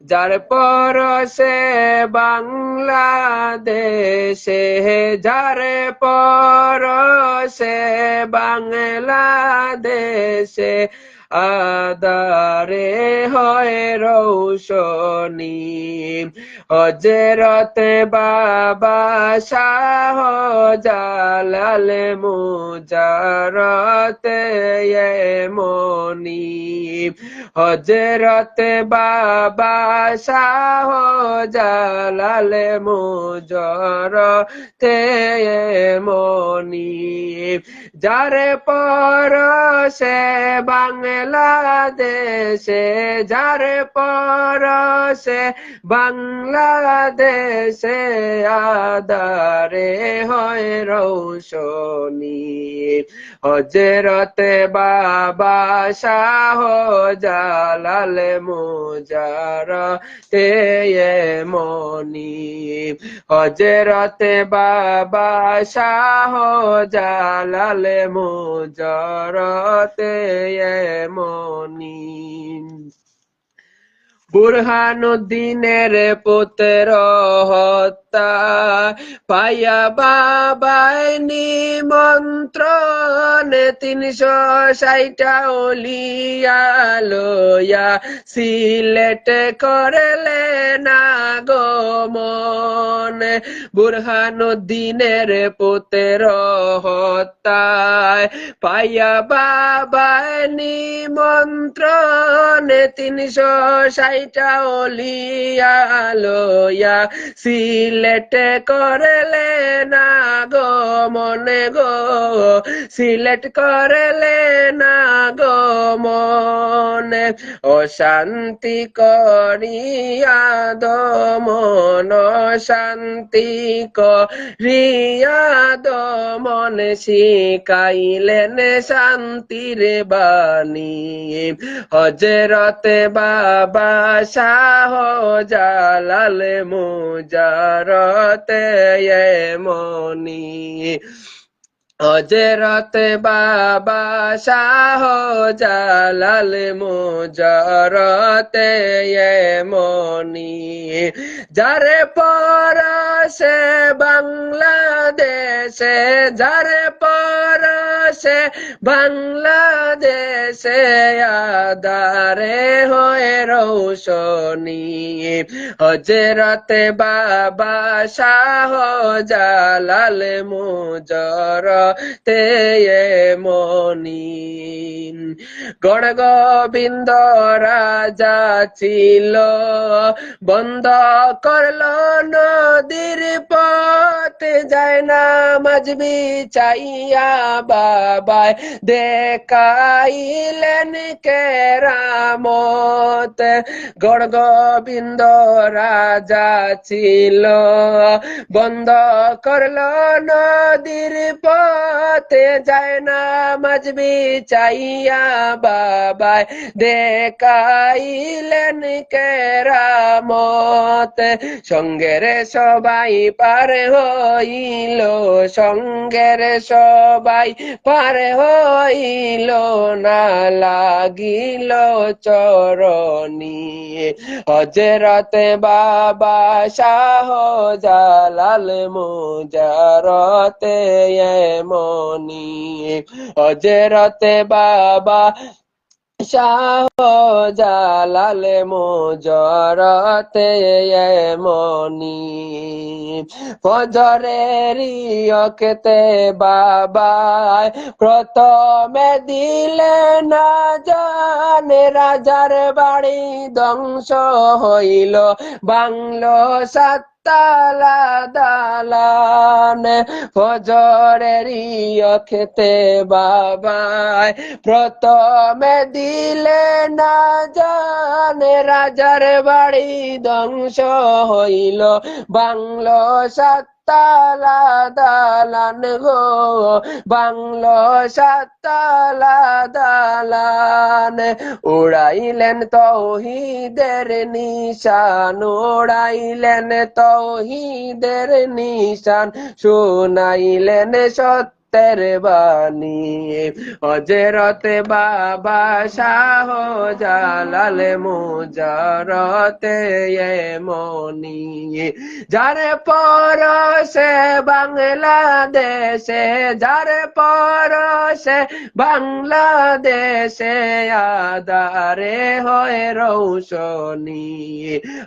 যার পরশে বাংলাদেশে যার পর সে বাংলাদেশে আদারে হয় রৌশনী। হজরত বাবা শাহ জালাল মুজারত মনি হজরত বাবা শাহ জালাল মুজারত মনি যার পর সে বাংলাদেশে, যার পর সে বাংলাদেশে আদারে হয় রৌশনী। হজরতে বাবা শাহ জালাল মুজার তে মনি। হজরতে বাবা শাহ জালাল মুজারতে মনি বুরহানুদ্দিনের পুত্র হত্যা পাইয়া বাবাই নিমন্ত্রণ তিনশো ষাটা ওলিয়া লয়া সিলেট করলে না গমন বুরহানুদ্দিনের পুত্র হত্যায় পাইয়া বাবাই নিমন্ত্রণ তিনশো ষাটা ওলিয়া লয়া সিলেট করলে না গো? মনে গো, সিলেট করলে না গো মনে, অশান্তি করিয়া দমন শান্তি করিয়া দমন শিকাইলেন শান্তির বাণী। হজরতে বাবা শাহ জালাল মুজারতে মনি হজরত বাবা শাহ জালাল মুজারতে মনি, যারে পরশে বাংলাদেশে, যারে পরশে বাংলাদেশে আদারে হয়ে রৌশনী। হজরতে বাবা শাহ জালাল মুজর তে মনি গণ গোবিন্দ রাজা ছিল, বন্ধ করল নদীর পথ। যায় না মজবি চাইয়া বাবায় দেখাইলেন কেরামত। গড় গোবিন্দ রাজা ছিল বন্ধ করল নদীর পথে। যায় না মজবি চাইয়া বাবায় দেখাইলেন কেরামত। সঙ্গের সবাই পার হইল, সঙ্গের সবাই পার হইল। না লাগিল চরণী। হজরতে বাবা শাহ জালাল মুজারতে মনি হজরতে বাবা শাহ জালাল মোজরতে মনি ফজরের অকেতে বাবায় প্রথমে দিলে না জানে রাজার বাড়ি ধ্বংস হইল। বাংলো সাত তালা দালান খেতে বাবায় প্রথমে দিলে না জানে রাজার বাড়ি ধ্বংস হইল বাংলো সাত সাততালা দালান গো। বাংলো সাতলা দালান উড়াইলেন তৌহিদের নিশান উড়াইলেন তৌহিদের নিশান শুনাইলেন সত্য সত্যের বাণী হজরতে বাবা শাহ জালাল মুজারতে মনি। যার পরশে বাংলাদেশে, যার পরশে বাংলাদেশে আদারে হয় রৌশনী।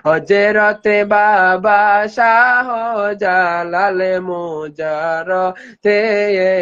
হজরতে বাবা শাহ জালাল মুজার তে